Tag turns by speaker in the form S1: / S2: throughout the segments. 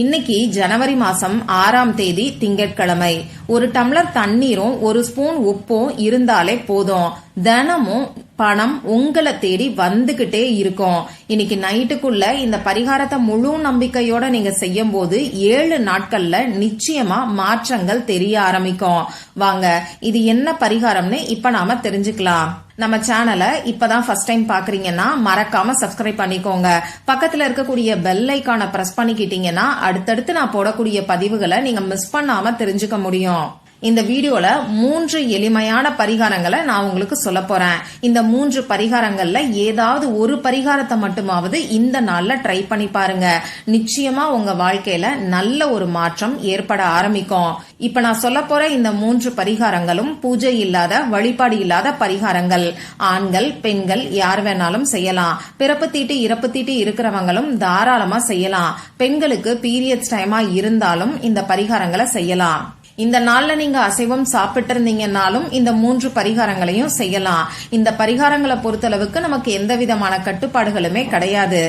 S1: இன்னைக்கு ஜனவரி மாசம் ஆறாம் தேதி திங்கட்கிழமை. ஒரு டம்ளர் தண்ணீரும் ஒரு ஸ்பூன் உப்பும் இருந்தாலே போதும். தினமும் பணம் உங்களை தேடி வந்துகிட்டே இருக்கும். இன்னைக்கு நைட்டுக்குள்ள இந்த பரிகாரத்தை முழு நம்பிக்கையோட நீங்க செய்யும் போது ஏழு நாட்கள்ல நிச்சயமா மாற்றங்கள் தெரிய ஆரம்பிக்கும். வாங்க இது என்ன பரிகாரம்னு இப்ப நாம தெரிஞ்சுக்கலாம். நம்ம சேனலை இப்பதான் ஃபர்ஸ்ட் டைம் பாக்குறீங்கன்னா மறக்காம சப்ஸ்கிரைப் பண்ணிக்கோங்க. பக்கத்துல இருக்கக்கூடிய பெல் ஐக்கான பிரஸ் பண்ணிக்கிட்டீங்கன்னா அடுத்தடுத்து நான் போடக்கூடிய பதிவுகளை நீங்க மிஸ் பண்ணாம தெரிஞ்சுக்க முடியும். இந்த வீடியோல மூன்று எளிமையான பரிகாரங்களை நான் உங்களுக்கு சொல்ல போறேன். இந்த மூன்று பரிகாரங்கள்ல ஏதாவது ஒரு பரிகாரத்தை மட்டுமாவது இந்த நாள்ல ட்ரை பண்ணி பாருங்க. நிச்சயமா உங்க வாழ்க்கையில நல்ல ஒரு மாற்றம் ஏற்பட ஆரம்பிக்கும். இப்ப நான் சொல்ல போற இந்த மூன்று பரிகாரங்களும் பூஜை இல்லாத வழிபாடு இல்லாத பரிகாரங்கள். ஆண்கள் பெண்கள் யார் வேணாலும் செய்யலாம். பிறப்பு தீட்டு இறப்பு தீட்டு இருக்கிறவங்களும் தாராளமா செய்யலாம். பெண்களுக்கு பீரியட்ஸ் டைமா இருந்தாலும் இந்த பரிகாரங்களை செய்யலாம். இந்த நாள்ல நீங்க அசைவம் சாப்பிட்டு இருந்தீங்கன்னாலும் இந்த மூன்று பரிகாரங்களையும் செய்யலாம். இந்த பரிகாரங்களை பொறுத்தளவுக்கு நமக்கு எந்த விதமான கட்டுப்பாடுகளுமே கிடையாது.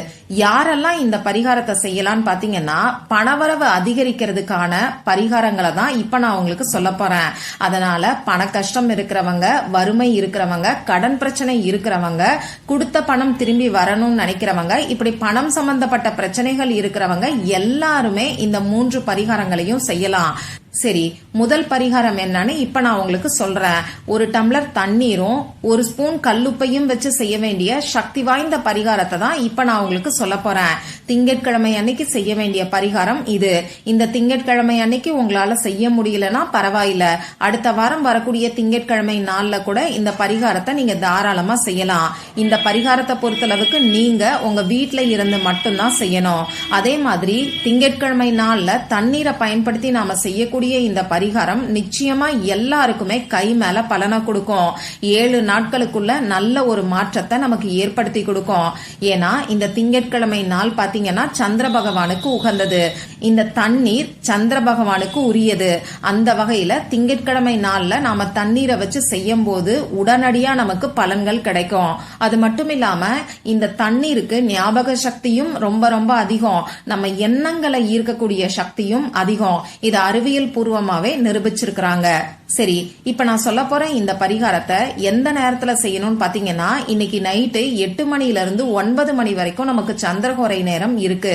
S1: யாரெல்லாம் இந்த பரிகாரத்தை செய்யலாம்னு பாத்தீங்கன்னா பணவரவு அதிகரிக்கிறதுக்கான பரிகாரங்களை தான் இப்ப நான் உங்களுக்கு சொல்ல போறேன். அதனால பண கஷ்டம் இருக்கிறவங்க வறுமை இருக்கிறவங்க கடன் பிரச்சனை இருக்கிறவங்க கொடுத்த பணம் திரும்பி வரணும்னு நினைக்கிறவங்க இப்படி பணம் சம்பந்தப்பட்ட பிரச்சனைகள் இருக்கிறவங்க எல்லாருமே இந்த மூன்று பரிகாரங்களையும் செய்யலாம். சரி முதல் பரிகாரம் என்னன்னு இப்ப நான் உங்களுக்கு சொல்றேன். ஒரு டம்ளர் தண்ணீரும் ஒரு ஸ்பூன் கல்லுப்பையும் வச்சு செய்ய வேண்டிய சக்தி வாய்ந்த பரிகாரத்தை தான் இப்ப நான் உங்களுக்கு சொல்ல போறேன். திங்கட்கிழமை அன்னைக்கு செய்ய வேண்டிய பரிகாரம் இது. இந்த திங்கட்கிழமை அன்னைக்கு உங்களால செய்ய முடியலன்னா பரவாயில்ல. அடுத்த வாரம் வரக்கூடிய திங்கட்கிழமை நாள்ல கூட இந்த பரிகாரத்தை நீங்க தாராளமா செய்யலாம். இந்த பரிகாரத்தை பொறுத்தளவுக்கு நீங்க உங்க வீட்டுல இருந்து மட்டும்தான் செய்யணும். அதே மாதிரி திங்கட்கிழமை நாள்ல தண்ணீரை பயன்படுத்தி நாம செய்யக்கூடிய இந்த பரிகாரம் நிச்சயமா எல்லாருக்குமே கை மேல பலனை கொடுக்கும். ஏழு நாட்களுக்குள்ள நல்ல ஒரு மாற்றத்தை நமக்கு ஏற்படுத்தி கொடுக்கும். ஏன்னா இந்த திங்கட்கிழமை நாள் பாத்தீங்கன்னா சந்திர பகவானுக்கு உகந்தது. இந்த தண்ணீர் சந்திர பகவானுக்கு உரியது. அந்த வகையில திங்கட்கிழமை நாள்ல நாம தண்ணீரை வச்சு செய்யும் போது உடனடியா நமக்கு பலன்கள் கிடைக்கும். அது மட்டும் இல்லாம இந்த தண்ணீருக்கு ஞாபக சக்தியும் ரொம்ப ரொம்ப அதிகம். நம்ம எண்ணங்களை ஈர்க்கக்கூடிய சக்தியும் அதிகம். இது அறிவியல் பூர்வமாவே நிரூபிச்சிருக்கிறாங்க. சரி இப்ப நான் சொல்ல போறேன் இந்த பரிகாரத்தை எந்த நேரத்துல செய்யணும்னு பாத்தீங்கன்னா இன்னைக்கு நைட்டு எட்டு மணில இருந்து ஒன்பது மணி வரைக்கும் நமக்கு சந்திரகோரை நேரம் இருக்கு.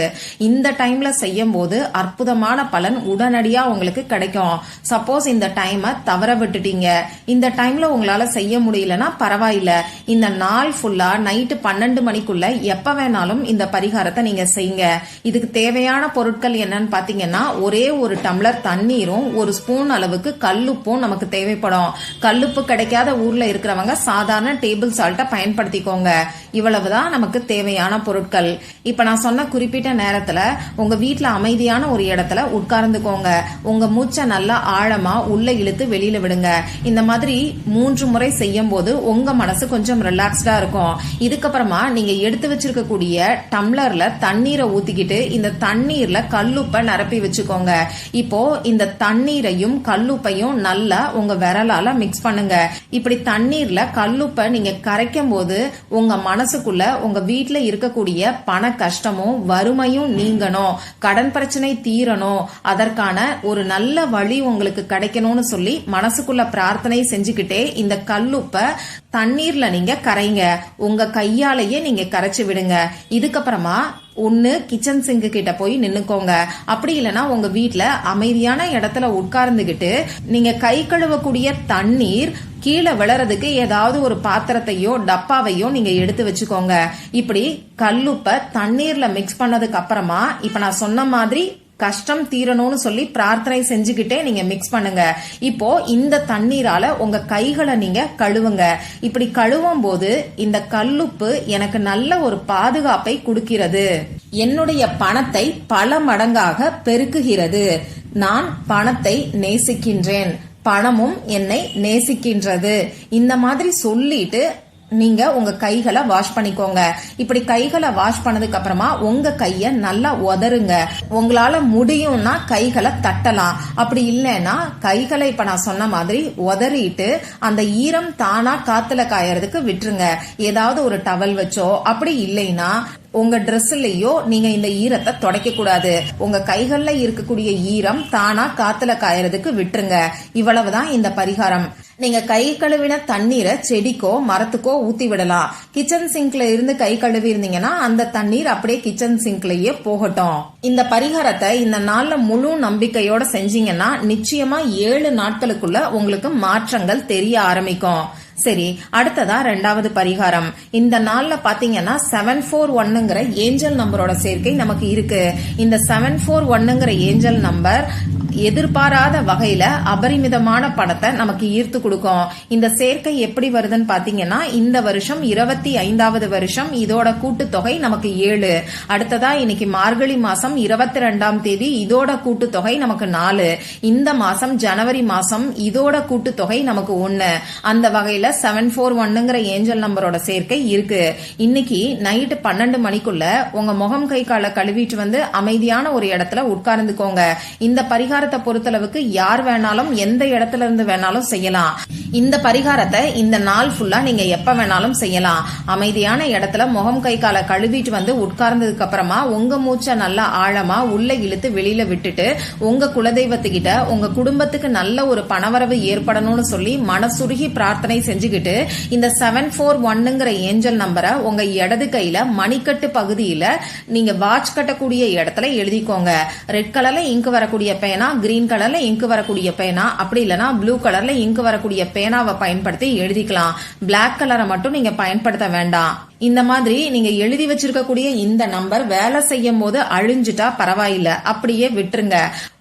S1: இந்த டைம்ல செய்யும் போது அற்புதமான பலன் உடனடியா உங்களுக்கு கிடைக்கும். சப்போஸ் இந்த டைமை தவற விட்டுட்டீங்க. இந்த டைம்ல உங்களால செய்ய முடியலன்னா பரவாயில்ல. இந்த நாள் ஃபுல்லா நைட்டு பன்னெண்டு மணிக்குள்ள எப்ப வேணாலும் இந்த பரிகாரத்தை நீங்க செய்யுங்க. இதுக்கு தேவையான பொருட்கள் என்னன்னு பாத்தீங்கன்னா ஒரே ஒரு டம்ளர் தண்ணீரும் ஒரு ஸ்பூன் அளவுக்கு கல்லுப்பும் நமக்கு தேவைப்படும். கல்லுப்பு கிடைக்காத ஊர்ல இருக்கிறவங்க சாதாரண டேபிள் சால்ட்டை பயன்படுத்திக்கோங்க. இவ்வளவுதான் நமக்கு தேவையான பொருட்கள். இப்ப நான் சொன்ன குறிப்பிட்ட நேரத்துல உங்க வீட்டுல அமைதியான ஒரு இடத்துல உட்கார்ந்துக்கோங்க. உங்க மூச்சை நல்லா ஆழமா உள்ள இழுத்து வெளியில விடுங்க. இந்த மாதிரி மூன்று முறை செய்யும் போது உங்க மனசு கொஞ்சம் ரிலாக்ஸ்டா இருக்கும். இதுக்கப்புறமா நீங்க எடுத்து வச்சிருக்கக்கூடிய டம்ளர்ல தண்ணீரை ஊத்திக்கிட்டு இந்த தண்ணீர்ல கல்லுப்பை நிரப்பி வச்சுக்கோங்க. இப்போ இந்த தண்ணீரையும் கல்லுப்பையும் நல்லா உங்க விரலால மிக்ஸ் பண்ணுங்க. இப்படி தண்ணீர்ல கல்லுப்பை நீங்க கரைக்கும் போது உங்க மனசுக்குள்ள உங்க வீட்டுல இருக்கக்கூடிய பண கஷ்டமும் வறுமையும் நீங்கணும். கடன் பிரச்சனை தீரணும். அதற்கான ஒரு நல்ல வழி உங்களுக்கு கிடைக்கணும்னு சொல்லி மனசுக்குள்ள பிரார்த்தனை செஞ்சுக்கிட்டே இந்த கல்லுப்பை தண்ணீர்ல நீங்க கரைங்க. உங்க கையாலேயே நீங்க கரைச்சு விடுங்க. இதுக்கப்புறமா ஒன்னு கிச்சன் சிங்கு கிட்ட போய் நின்னுக்கோங்க. அப்படி இல்லைன்னா உங்க வீட்டில் அமைதியான இடத்துல உட்கார்ந்துகிட்டு நீங்க கை கழுவக்கூடிய தண்ணீர் கீழே விழறதுக்கு ஏதாவது ஒரு பாத்திரத்தையோ டப்பாவையோ நீங்க எடுத்து வச்சுக்கோங்க. இப்படி கல்லுப்ப தண்ணீர்ல மிக்ஸ் பண்ணதுக்கு அப்புறமா இப்ப நான் சொன்ன மாதிரி கஷ்டம் தீரணும்னு சொல்லி பிரார்த்தனை செஞ்சுக்கிட்டே நீங்க மிக்ஸ் பண்ணுங்க. இப்போ இந்த தண்ணீரால உங்க கைகளை நீங்க கழுவுங்க. இப்படி கழுவும் போது இந்த கல்லுப்பு எனக்கு நல்ல ஒரு பாதுகாப்பை கொடுக்கிறது. என்னுடைய பணத்தை பல மடங்காக பெருக்குகிறது. நான் பணத்தை நேசிக்கின்றேன். பணமும் என்னை நேசிக்கின்றது. இந்த மாதிரி சொல்லிட்டு நீங்க உங்க கைகளை வாஷ் பண்ணிக்கோங்க. இப்படி கைகளை வாஷ் பண்ணதுக்கு அப்புறமா உங்க கைய நல்லா உதருங்க உங்களால முடியும்னா கைகளை தட்டலாம். அப்படி இல்லைன்னா கைகளை இப்ப நான் சொன்ன மாதிரி உதறிட்டு அந்த ஈரம் தானா காத்துல காயறதுக்கு விட்டுருங்க. ஏதாவது ஒரு டவல் வச்சோ அப்படி இல்லைன்னா உங்க ட்ரெஸ்லயோ நீங்க இந்த ஈரத்தை தொடக்க கூடாது. உங்க கைகள்ல இருக்கக்கூடிய ஈரம் தானா காத்துல காயறதுக்கு விட்டுருங்க. இவ்வளவுதான் இந்த பரிகாரம். நீங்க கை கழுவின தண்ணீரை செடிக்கோ மரத்துக்கோ ஊத்தி விடலாம். கிச்சன் சிங்க்ல இருந்து கை கழுவி இருந்தீங்கன்னா அந்த தண்ணீர் அப்படியே கிச்சன் சிங்க்லயே போகட்டும். இந்த பரிகாரத்தை இந்த நாள்ல முழு நம்பிக்கையோட செஞ்சீங்கன்னா நிச்சயமா ஏழு நாட்களுக்குள்ள உங்களுக்கு மாற்றங்கள் தெரிய ஆரம்பிக்கும். சரி அடுத்ததா ரெண்டாவது பரிகாரம். இந்த நாள்ல பாத்தீங்கன்னா செவன் ஃபோர் ஒன்னுங்கிற ஏஞ்சல் நம்பரோட சேர்க்கை நமக்கு இருக்கு. இந்த செவன் ஃபோர் ஒன்னுங்கிற ஏஞ்சல் நம்பர் எதிர்பாராத வகையில அபரிமிதமான பணத்தை நமக்கு ஈர்த்து கொடுக்கும். இந்த சேர்க்கை எப்படி வருதுன்னு பாத்தீங்கன்னா இந்த வருஷம் இருபத்தி ஐந்தாவது வருஷம் இதோட கூட்டுத்தொகை நமக்கு ஏழு. அடுத்ததா இன்னைக்கு மார்கழி மாசம் இருபத்தி ரெண்டாம் தேதி இதோட கூட்டுத்தொகை நமக்கு நாலு. இந்த மாசம் ஜனவரி மாசம் இதோட கூட்டுத்தொகை நமக்கு ஒன்னு. அந்த வகையில செவன் ஃபோர் ஒன்னுங்கிற ஏஞ்சல் நம்பரோட சேர்க்கை இருக்கு. இன்னைக்கு நைட்டு பன்னெண்டு மணிக்குள்ள உங்க முகம் கை காலை கழுவிட்டு வந்து அமைதியான ஒரு இடத்துல உட்கார்ந்துக்கோங்க. இந்த பரிகாரத்தை பொறுத்தளவுக்கு யார் வேணாலும் எந்த இடத்துல இருந்து வேணாலும் செய்யலாம். இந்த பரிகாரத்தை இந்த நாள் ஃபுல்லா நீங்க எப்ப வேணாலும் செய்யலாம். அமைதியான இடத்துல முகம் கை காலை கழுவிட்டு வந்து உட்கார்ந்ததுக்கு அப்புறமா உங்க மூச்சை நல்லா ஆழமா உள்ள இழுத்து வெளியில விட்டுட்டு உங்க குலதெய்வத்துக்கிட்ட உங்க குடும்பத்துக்கு நல்ல ஒரு பணவரவு ஏற்படணும்னு சொல்லி மனசுருகி பிரார்த்தனை செஞ்சுக்கிட்டு இந்த செவன் ஃபோர் ஒன்னுங்கிற ஏஞ்சல் நம்பரை உங்க இடது கையில மணிக்கட்டு பகுதியில நீங்க வாட்ச் கட்டக்கூடிய இடத்துல எழுதிக்கோங்க. ரெட் கலர்ல இங்கு வரக்கூடிய பேனா கிரீன் கலர்ல இங்கு வரக்கூடிய பேனா அப்படி இல்லைன்னா ப்ளூ கலர்ல இங்கு வரக்கூடிய பேனாவை பயன்படுத்தி எழுதிக்கலாம். பிளாக் கலரை மட்டும் நீங்க பயன்படுத்த வேண்டாம். இந்த மாதிரி நீங்க எழுதி வச்சிருக்கக்கூடிய இந்த நம்பர் வேலை செய்யும் போது அழிஞ்சிட்டா பரவாயில்ல. அப்படியே விட்டுருங்க.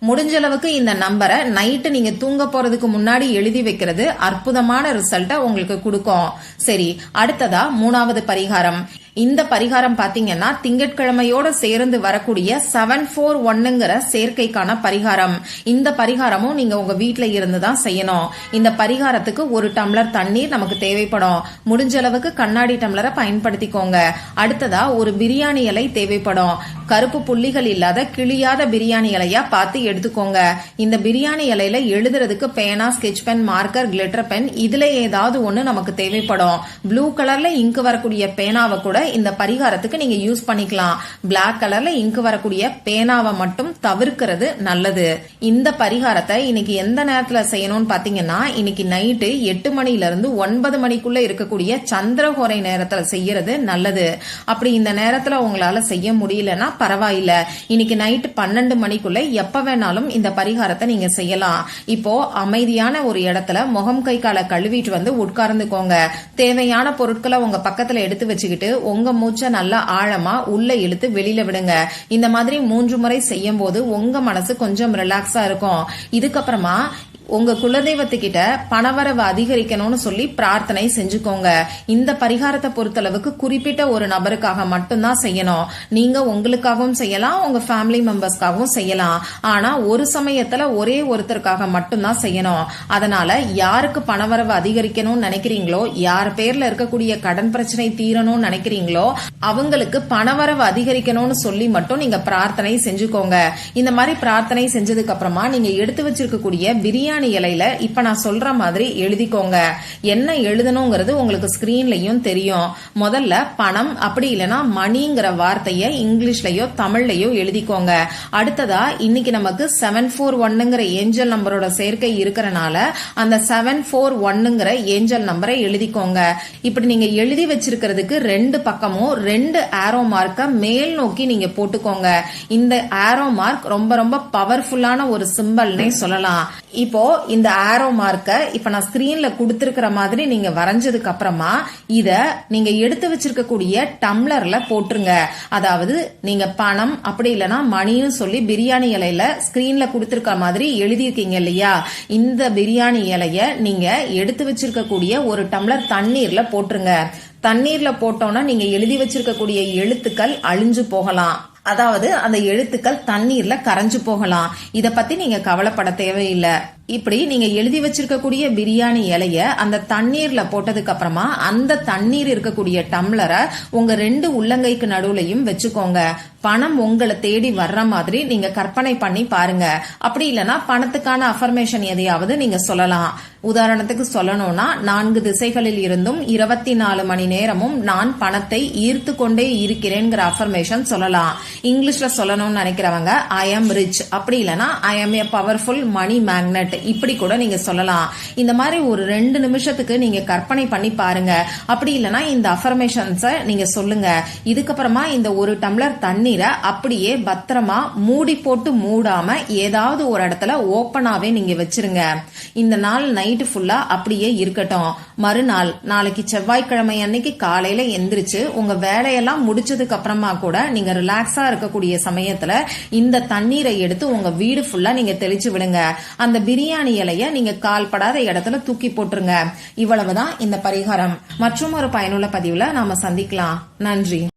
S1: முடிஞ்ச அளவுக்கு இந்த நம்பரை நைட்டு நீங்க தூங்க போறதுக்கு முன்னாடி எழுதி வைக்கிறது அற்புதமான ரிசல்ட்டை உங்களுக்கு கொடுக்கும். சரி அடுத்ததா மூணாவது பரிகாரம். இந்த பரிகாரம் பாத்தீங்கன்னா திங்கட்கிழமையோட சேர்ந்து வரக்கூடிய செவன் ஃபோர் ஒன்னுங்கிற சேர்க்கைக்கான பரிகாரம். இந்த பரிகாரமும் நீங்க உங்க வீட்டுல இருந்து தான் செய்யணும். இந்த பரிகாரத்துக்கு ஒரு டம்ளர் தண்ணீர் நமக்கு தேவைப்படும். முடிஞ்ச அளவுக்கு கண்ணாடி டம்ளரை பயன்படுத்திக்கோங்க. அடுத்ததா ஒரு பிரியாணி இலை தேவைப்படும். கருப்பு புள்ளிகள் இல்லாத கிளியாத பிரியாணி இலையா பார்த்து எடுத்துக்கோங்க. இந்த பிரியாணி இலையில எழுதுறதுக்கு பேனா sketch pen marker glitter pen இதுல ஏதாவது ஒண்ணு நமக்கு தேவைப்படும். ப்ளூ கலர்ல இங்கு வரக்கூடிய பேனாவை கூட இந்த பரிகாரத்துக்கு நீங்க யூஸ் பண்ணிக்கலாம். பிளாக் கலர்ல இங்கு வரக்கூடிய பேனாவை மட்டும் தவிர்க்கிறது நல்லது. இந்த பரிகாரத்தை இன்னைக்கு எந்த நேரத்துல செய்யணும்னு பாத்தீங்கன்னா இன்னைக்கு நைட்டு எட்டு மணில இருந்து ஒன்பது மணிக்குள்ள இருக்கக்கூடிய சந்திரகோரை நேரத்துல செய்யறது நல்லது. அப்படி இந்த நேரத்துல உங்களால செய்ய முடியலன்னா பரவாயில்ல. இன்னைக்கு நைட்டு பன்னெண்டு மணிக்குள்ள எப்ப வேணாலும் இந்த பரிகாரத்தை நீங்க செய்யலாம். இப்போ அமைதியான ஒரு இடத்துல முகம் கை காலை கழுவிட்டு வந்து உட்கார்ந்துக்கோங்க. தேவையான பொருட்களை உங்க பக்கத்துல எடுத்து வச்சுக்கிட்டு உங்க மூச்சை நல்லா ஆழமா உள்ள இழுத்து வெளியில விடுங்க. இந்த மாதிரி மூன்று முறை செய்யும் போது உங்க மனசு கொஞ்சம் ரிலாக்ஸா இருக்கும். இதுக்கப்புறமா உங்க குலதெய்வத்துக்கிட்ட பணவரவு அதிகரிக்கணும்னு சொல்லி பிரார்த்தனை செஞ்சுக்கோங்க. இந்த பரிகாரத்தை பொறுத்தளவுக்கு குறிப்பிட்ட ஒரு நபருக்காக மட்டும்தான் செய்யணும். நீங்க உங்களுக்காகவும் செய்யலாம் உங்க ஃபேமிலி மெம்பர்ஸ்க்காகவும் செய்யலாம். ஆனா ஒரு சமயத்துல ஒரே ஒருத்தருக்காக மட்டும்தான் செய்யணும். அதனால யாருக்கு பணவரவு அதிகரிக்கணும்னு நினைக்கிறீங்களோ யார் பேர்ல இருக்கக்கூடிய கடன் பிரச்சனை தீரணும்னு நினைக்கிறீங்களோ அவங்களுக்கு பணவரவு அதிகரிக்கணும்னு சொல்லி மட்டும் நீங்க பிரார்த்தனை செஞ்சுக்கோங்க. இந்த மாதிரி பிரார்த்தனை செஞ்சதுக்கு அப்புறமா நீங்க எடுத்து வச்சிருக்கக்கூடிய பிரியாணி இலையில இப்ப நான் சொல்ற மாதிரி எழுதிக்கோங்க. என்ன எழுதணுங்கிறது உங்களுக்கு ஸ்கிரீன்லயும் தெரியும். முதல்ல பணம் அப்படி இல்லைன்னா மணிங்கிற வார்த்தைய இங்கிலீஷ்லயோ தமிழ்லயோ எழுதிக்கோங்க. அடுத்ததா இன்னைக்கு நமக்கு செவன் ஃபோர் ஒன்னுங்கிற ஏஞ்சல் நம்பரோட சேர்க்கை இருக்கிறனால அந்த செவன் ஃபோர் ஒன்னுங்கிற ஏஞ்சல் நம்பரை எழுதிக்கோங்க. இப்படி நீங்க எழுதி வச்சிருக்கிறதுக்கு ரெண்டு பக்கமும் ரெண்டு ஆரோ மார்க்க மேல் நோக்கி நீங்க போட்டுக்கோங்க. இந்த ஆரோ மார்க் ரொம்ப ரொம்ப பவர்ஃபுல்லான ஒரு சிம்பல்னே சொல்லலாம். இப்போ இந்த ஆரோ மார்க்க இப்ப நான் ஸ்கிரீன்ல கொடுத்துருக்கிற மாதிரி நீங்க வரைஞ்சதுக்கு அப்புறமா இத நீங்க எடுத்து வச்சிருக்கக்கூடிய டம்ளர்ல போட்டுருங்க. அதாவது நீங்க பணம் அப்படி இல்லைன்னா மணியும் சொல்லி பிரியாணி இலையில ஸ்கிரீன்ல கொடுத்துருக்க மாதிரி எழுதியிருக்கீங்க இல்லையா? இந்த பிரியாணி இலைய நீங்க எடுத்து வச்சிருக்கக்கூடிய ஒரு டம்ளர் தண்ணீர்ல போட்டுருங்க. தண்ணீர்ல போட்டோம்னா நீங்க எழுதி வச்சிருக்கக்கூடிய எழுத்துக்கள் அழிஞ்சு போகலாம். அதாவது அந்த எழுத்துக்கள் தண்ணீர்ல கரைஞ்சு போகலாம். இத பத்தி நீங்க கவலைப்பட தேவையில்லை. இப்படி நீங்க எழுதி வச்சிருக்கக்கூடிய பிரியாணி இலைய அந்த தண்ணீர்ல போட்டதுக்கு அப்புறமா அந்த தண்ணீர் இருக்கக்கூடிய டம்ளரை உங்க ரெண்டு உள்ளங்கைக்கு நடுவுலையும் வச்சுக்கோங்க. பணம் உங்களை தேடி வர்ற மாதிரி நீங்க கற்பனை பண்ணி பாருங்க. அப்படி இல்லைன்னா பணத்துக்கான அஃபர்மேஷன் எதையாவது நீங்க சொல்லலாம். உதாரணத்துக்கு சொல்லணும்னா நான்கு திசைகளில் இருந்தும் இருபத்தி நாலு மணி நேரமும் நான் பணத்தை ஈர்த்து கொண்டே இருக்கிறேங்கிற அஃபர்மேஷன் சொல்லலாம். இங்கிலீஷ்ல சொல்லணும்னு நினைக்கிறவங்க ஐ எம் ரிச் அப்படி இல்லைன்னா I am a powerful money magnet இப்படி கூட நீங்க சொல்லலாம். இந்த மாதிரி ஒரு ரெண்டு நிமிஷத்துக்கு நீங்க கற்பனை பண்ணி பாருங்க. அப்படி இல்லைன்னா இந்த அஃபர்மேஷன்ஸை நீங்க சொல்லுங்க. இதுக்கப்புறமா இந்த ஒரு டம்ளர் தண்ணீரை அப்படியே பத்திரமா மூடி போட்டு மூடாம ஏதாவது ஒரு இடத்துல ஓப்பனாவே நீங்க வச்சிருங்க. இந்த நாள் நைட் நைட்டு ஃபுல்லா அப்படியே இருக்கட்டும். மறுநாள் நாளைக்கு செவ்வாய்க்கிழமை அன்னைக்கு காலையில எந்திரிச்சு உங்க வேலையெல்லாம் முடிச்சதுக்கு அப்புறமா கூட நீங்க ரிலாக்ஸா இருக்கக்கூடிய சமயத்துல இந்த தண்ணீரை எடுத்து உங்க வீடு ஃபுல்லா நீங்க தெளிச்சு விடுங்க. அந்த பிரியாணி இலைய நீங்க கால்படாத இடத்துல தூக்கி போட்டுருங்க. இவ்வளவுதான் இந்த பரிகாரம். மற்றும் ஒரு பயனுள்ள பதிவுல நாம சந்திக்கலாம். நன்றி.